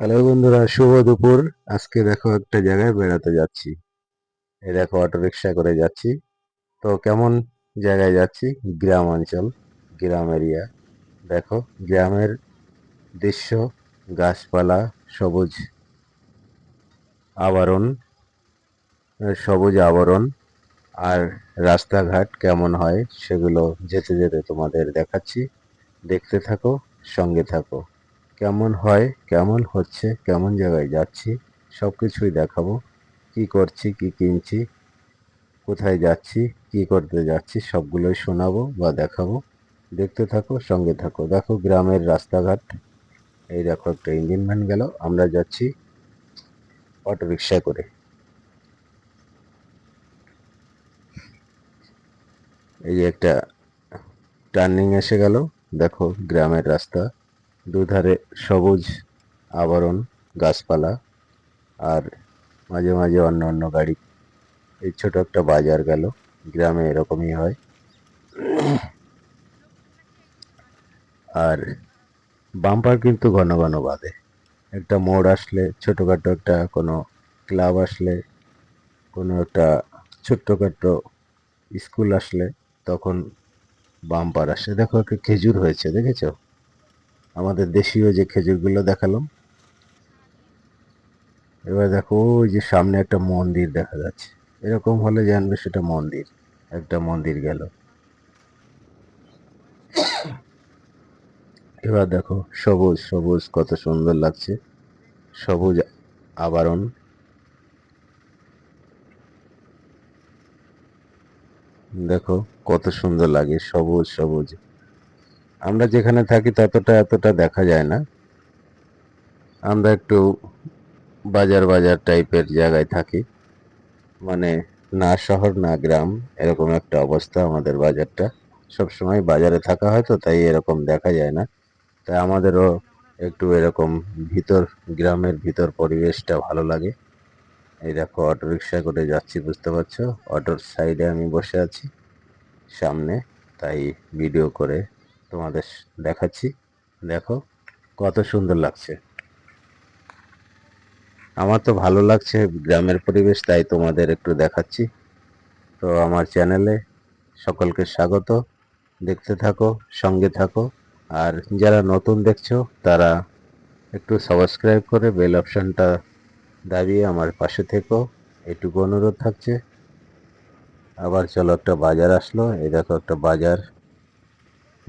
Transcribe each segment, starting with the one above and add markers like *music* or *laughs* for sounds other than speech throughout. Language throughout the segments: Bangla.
হ্যালো বন্ধুরা, শুভ দুপুর। আজকে দেখো একটা জায়গায় বেড়াতে যাচ্ছি। এই দেখো অটো রিক্সা করে যাচ্ছি। তো কেমন জায়গায় যাচ্ছি? গ্রাম অঞ্চল, গ্রাম এরিয়া। দেখো গ্রামের দৃশ্য, গাছপালা, সবুজ আবরণ সবুজ আবরণ আর রাস্তাঘাট কেমন হয় সেগুলো যেতে যেতে তোমাদের দেখাচ্ছি। দেখতে থাকো, সঙ্গে থাকো। কেমন হয়, কেমন হচ্ছে, কেমন জায়গায় যাচ্ছি সব কিছুই দেখাবো। কি করছি, কি কিনছি, কোথায় যাচ্ছি, কি করতে যাচ্ছি, সবগুলোই শোনাবো বা দেখাবো। দেখতে থাকো, সঙ্গে থাকো। দেখো গ্রামের রাস্তাঘাট। এই দেখো একটা ইঞ্জিন ভ্যান গেল। আমরা যাচ্ছি অটো রিক্সা করে। এই যে একটা টার্নিং এসে গেল। দেখো গ্রামের রাস্তা। দুধারে সবুজ আবরণ, গাছপালা আর মাঝে মাঝে অন্য অন্য গাড়ি। এই ছোট একটা বাজার গেল। গ্রামে এরকমই হয়। আর বাম্পার কিন্তু ঘন ঘন বাঁধে। একটা মোড় আসলে, ছোটোখাটো একটা কোনো ক্লাব আসলে, কোনো একটা ছোট্টখাটো স্কুল আসলে, তখন বাম্পার আসে। দেখো একটা খেজুর হয়েছে, দেখেছ? আমাদের দেশীয় যে খেজুরগুলো দেখালাম, এবার দেখো ওই যে সামনে একটা মন্দির দেখা যাচ্ছে। এরকম হলে জানবে সেটা মন্দির, একটা মন্দির গেল। এবার দেখো সবুজ সবুজ কত সুন্দর লাগছে। সবুজ আবরণ। দেখো কত সুন্দর লাগে সবুজ সবুজ। আমরা যেখানে থাকি ততটা এতটা দেখা যায় না। আমরা একটু বাজার বাজার টাইপের জায়গায় থাকি। মানে না শহর, না গ্রাম, এরকম একটা অবস্থা আমাদের বাজারটা। সব সময় বাজারে থাকা হয় তো, তাই এরকম দেখা যায় না। তাই আমাদেরও একটু এরকম ভিতর, গ্রামের ভিতর পরিবেশটা ভালো লাগে। এই দেখো অটো রিক্সা করে যাচ্ছি, বুঝতে পারছ? অটোর সাইডে আমি বসে আছি, সামনে, তাই ভিডিও করে তোমাদের দেখাচ্ছি। দেখো, কত সুন্দর লাগছে। আমার তো ভালো লাগছে গ্রামের পরিবেশ, তাই তোমাদের একটু দেখাচ্ছি। তো আমার চ্যানেলে সকলকে স্বাগত। দেখতে থাকো, সঙ্গে থাকো। আর যারা নতুন দেখছ, তারা একটু সাবস্ক্রাইব করে বেল অপশানটা দাবিয়ে আমার পাশে থেকো। এটুকু অনুরোধ থাকছে। আবার চলো একটা বাজার আসলো। এই দেখো একটা বাজার।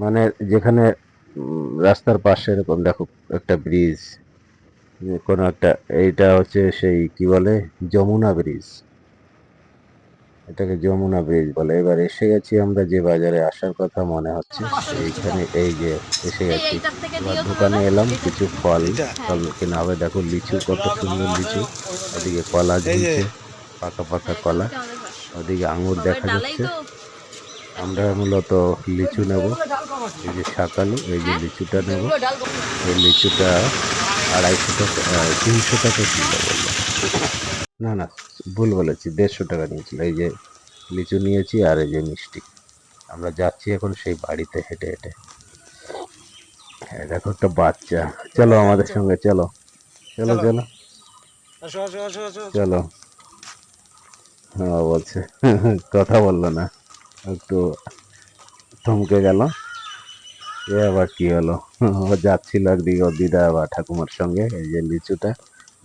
মানে যেখানে রাস্তার পাশে এরকম দেখো একটা ব্রিজ কোনো একটা এইটা হচ্ছে সেই কি বলে? যমুনা ব্রিজ এটাকে যমুনা ব্রিজ বলে। এবার এসে গেছি আমরা যে বাজারে আসার কথা মনে হচ্ছে এইখানে এই যে এসে গেছি। এবার দোকানে এলাম কিছু ফল ফল কেনা হবে। দেখো লিচু কত সুন্দর লিচু। ওদিকে কলা ঝুলছে পাকা পাকা কলা। ওদিকে আঙুর দেখা যাচ্ছে। আমরা মূলত লিচু নেব। এই যে শাকালু এই যে লিচুটা নেব। এই লিচুটা আড়াইশো টাকা তিনশো টাকা কিলো বলল। না না ভুল বলেছি দেড়শো টাকা নিয়েছিল। এই যে লিচু নিয়েছি আর এই যে মিষ্টি। আমরা যাচ্ছি এখন সেই বাড়িতে হেঁটে হেঁটে। হ্যাঁ দেখো একটা বাচ্চা। চলো আমাদের সঙ্গে চলো। চলো চলো। চলো। হ্যাঁ বলছে। *laughs* কথা বলল না। একটু থমকে গেল। এ আবার কি হলো? ও যাচ্ছিল একদিকে দিদা বা ঠাকুমার সঙ্গে, এই যে লিচুটা।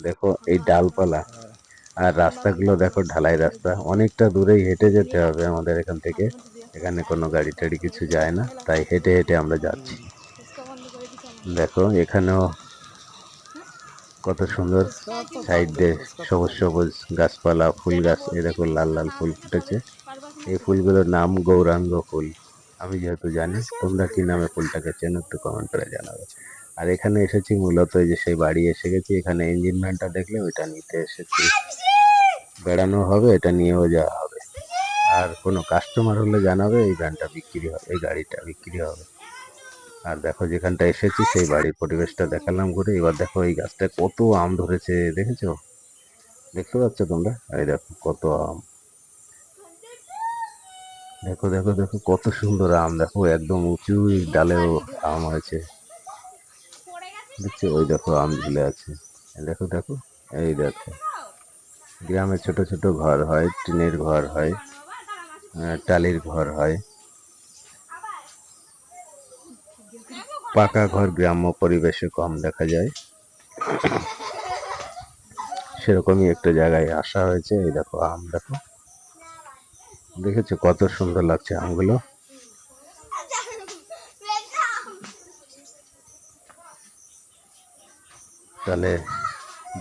দেখো, এই ডালপালা। আর রাস্তাগুলো দেখো, ঢালাই রাস্তা। অনেকটা দূরেই হেঁটে যেতে হবে আমাদের এখান থেকে। এখানে কোনো গাড়ি টাড়ি কিছু যায় না, তাই হেঁটে হেঁটে আমরা যাচ্ছি। দেখো, এখানেও কত সুন্দর সাইড দিয়ে সবুজ সবুজ গাছপালা, ফুল গাছ। দেখো, লাল লাল ফুল ফুটেছে। এই ফুলগুলোর নাম গৌরাঙ্গ ফুল। আমি যেহেতু জানি তোমরা কি নামে ফুলটাকে চেনো একটু কমেন্ট করে জানাবে। আর এখানে এসেছি মূলত যে সেই বাড়ি এসে গেছি, এখানে ইঞ্জিন ভ্যানটা দেখলে ওইটা নিতে এসেছি। বেড়ানো হবে, এটা নিয়েও যাওয়া হবে। আর কোনো কাস্টমার হলে জানাবে এই ভ্যানটা বিক্রি হবে এই গাড়িটা বিক্রি হবে। আর দেখো যেখানটা এসেছি, সেই বাড়ির পরিবেশটা দেখালাম ঘুরে। এবার দেখো এই গাছটা কত আম ধরেছে, দেখেছ? দেখতে পাচ্ছ তোমরা? এই দেখো কত আম। দেখো দেখো দেখো, কত সুন্দর আম। দেখো, একদম উঁচু ডালেও আম হয়েছে। দেখছ, ওই দেখো আম ঝুলে আছে। দেখো দেখো, এই দেখো। গ্রামে ছোট ছোট ঘর হয়, টিনের ঘর হয় টালির ঘর হয়। পাকা ঘর গ্রাম্য পরিবেশে কম দেখা যায়। সেরকমই একটা জায়গায় আসা হয়েছে। এই দেখো, আম দেখো। দেখেছ কত সুন্দর লাগছে আমগুলো তাহলে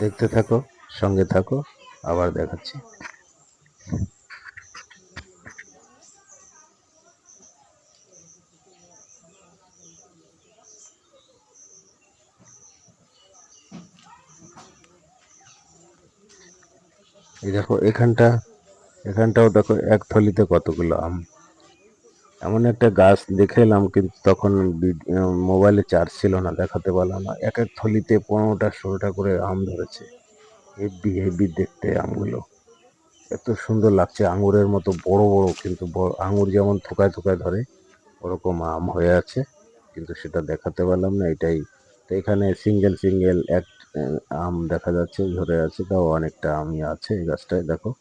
দেখতে থাকো, সঙ্গে থাকো, আবার দেখাচ্ছি। এই দেখো, এখানটা এখানটাও দেখো, এক থলিতে কতগুলো আম। এমন একটা গাছ দেখে এলাম কিন্তু তখন মোবাইলে চার্জ ছিল না, দেখাতে পারলাম না। এক এক থলিতে পনেরোটা, ষোলোটা করে আম ধরেছে। হেভি হেভি দেখতে আমগুলো। এত সুন্দর লাগছে, আঙুরের মতো বড় বড়, কিন্তু আঙুর যেমন থোকায় থোকায় ধরে, ওরকম আম হয়ে আছে। কিন্তু সেটা দেখাতে পারলাম না, এটাই। তো এখানে সিঙ্গেল সিঙ্গেল এক আম দেখা যাচ্ছে, ধরে আছে, তাও অনেকটা আমি আছে এই গাছটায়, দেখো।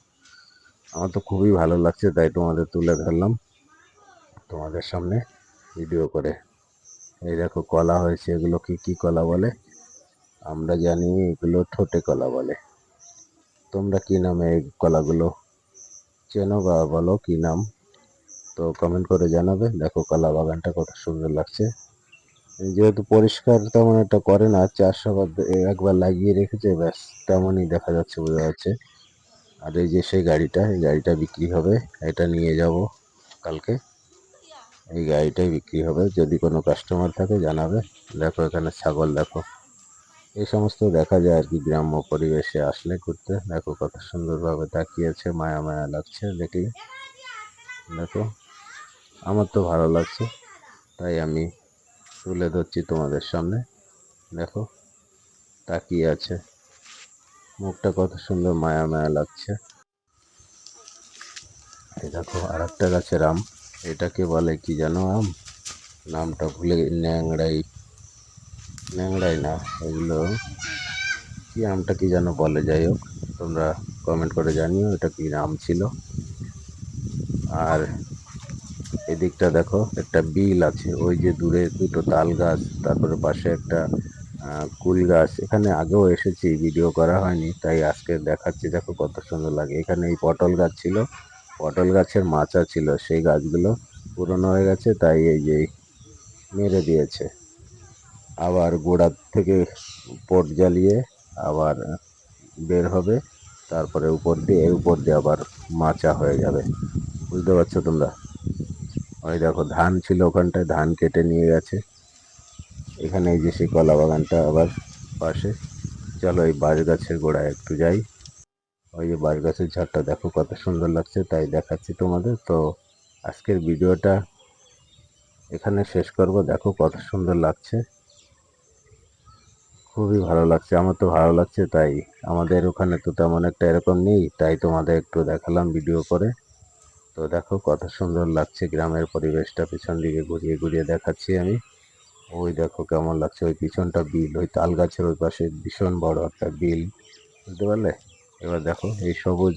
আমার তো খুবই ভালো লাগছে, তাই তোমাদের তুলে ধরলাম তোমাদের সামনে ভিডিও করে। এই দেখো, কলা হয়েছে এগুলো কি কি কলা বলে? আমরা জানি এগুলো ঠোঁটে কলা বলে। তোমরা কি নামে এই কলাগুলো? চেনো বা বলো কি নাম? তো কমেন্ট করে জানাবে। দেখো, কলা বাগানটা কত সুন্দর লাগছে। যেহেতু পরিষ্কার তেমন একটা করে না চাষাবাদ একবার লাগিয়ে রেখেছে, ব্যাস তেমনই দেখা যাচ্ছে, বোঝা যাচ্ছে। আর এই যে সেই গাড়িটা, এই গাড়িটা বিক্রি হবে, এটা নিয়ে যাব কালকে। এই গাড়িটাই বিক্রি হবে, যদি কোনো কাস্টমার থাকে জানাবে। দেখো এখানে ছাগল, দেখো। এই সমস্ত দেখা যায় আর কি, গ্রাম্য পরিবেশে আসলে ঘুরতে। দেখো কত সুন্দরভাবে তাকিয়েছে, মায়া মায়া লাগছে দেখলে। দেখো, আমার তো ভালো লাগছে, তাই আমি তুলে ধরছি তোমাদের সামনে। দেখো, তাকিয়ে আছে। মুখটা কত সুন্দর মায়া মায়া লাগছে। এই দেখো আর একটা গাছের আম। এটাকে বলে কি জানো আম? নামটা ভুলে ন্যাংড়াই। ন্যাংড়াই না, এগুলো কি আমটা কি যেন বলে? যাই হোক, তোমরা কমেন্ট করে জানিও এটা কি নাম ছিল। আর এদিকটা দেখো, একটা বিল আছে, ওই যে দূরে দুটো তাল গাছ, তারপরে পাশে একটা কুল গাছ, এখানে আগেও এসেছি ভিডিও করা হয়নি, তাই আজকে দেখাচ্ছি, দেখো কত সুন্দর লাগে। এখানে এই পটল গাছ ছিল, পটল গাছের মাচা ছিল, সেই গাছগুলো পুরনো হয়ে গেছে, তাই এই যে মেরে দিয়েছে। আবার গোড়ার থেকে পট জ্বালিয়ে আবার বের হবে, তারপরে উপর দিয়ে উপর দিয়ে আবার মাচা হয়ে যাবে। বুঝতে পারছ তোমরা? ওই দেখো, ধান ছিল ওখানটায়, ধান কেটে নিয়ে গেছে। এখানে এই যে সেই কলা বাগানটা আবার পাশে। চলো এই বাঁশ গাছের গোড়ায় একটু যাই। ওই যে বাঁশ গাছের ঝাড়টা দেখো কত সুন্দর লাগছে, তাই দেখাচ্ছি তোমাদের। তো আজকের ভিডিওটা এখানে শেষ করব। দেখো কত সুন্দর লাগছে। খুবই ভালো লাগছে, আমার তো ভালো লাগছে, তাই আমাদের ওখানে তো তেমন একটা এরকম নেই, তাই তোমাদের একটু দেখালাম ভিডিও করে। তো দেখো কত সুন্দর লাগছে, গ্রামের পরিবেশটা পিছন দিকে ঘুরিয়ে ঘুরিয়ে দেখাচ্ছি আমি। ওই দেখো কেমন লাগছে, ওই পিছনটা বিল, ওই তাল গাছের ওই পাশে ভীষণ বড় একটা বিল, বুঝতে পারলে? এবার দেখো এই সবুজ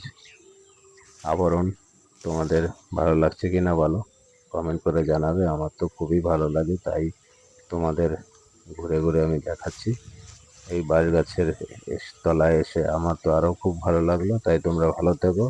আবরণ তোমাদের ভালো লাগছে কি না বলো? কমেন্ট করে জানাবে, আমার তো খুবই ভালো লাগে, তাই তোমাদের ঘুরে ঘুরে আমি দেখাচ্ছি। এই বাঁশ গাছের তলায় এসে আমার তো আরও খুব ভালো লাগল, তাই তোমরা ভালো থেকো।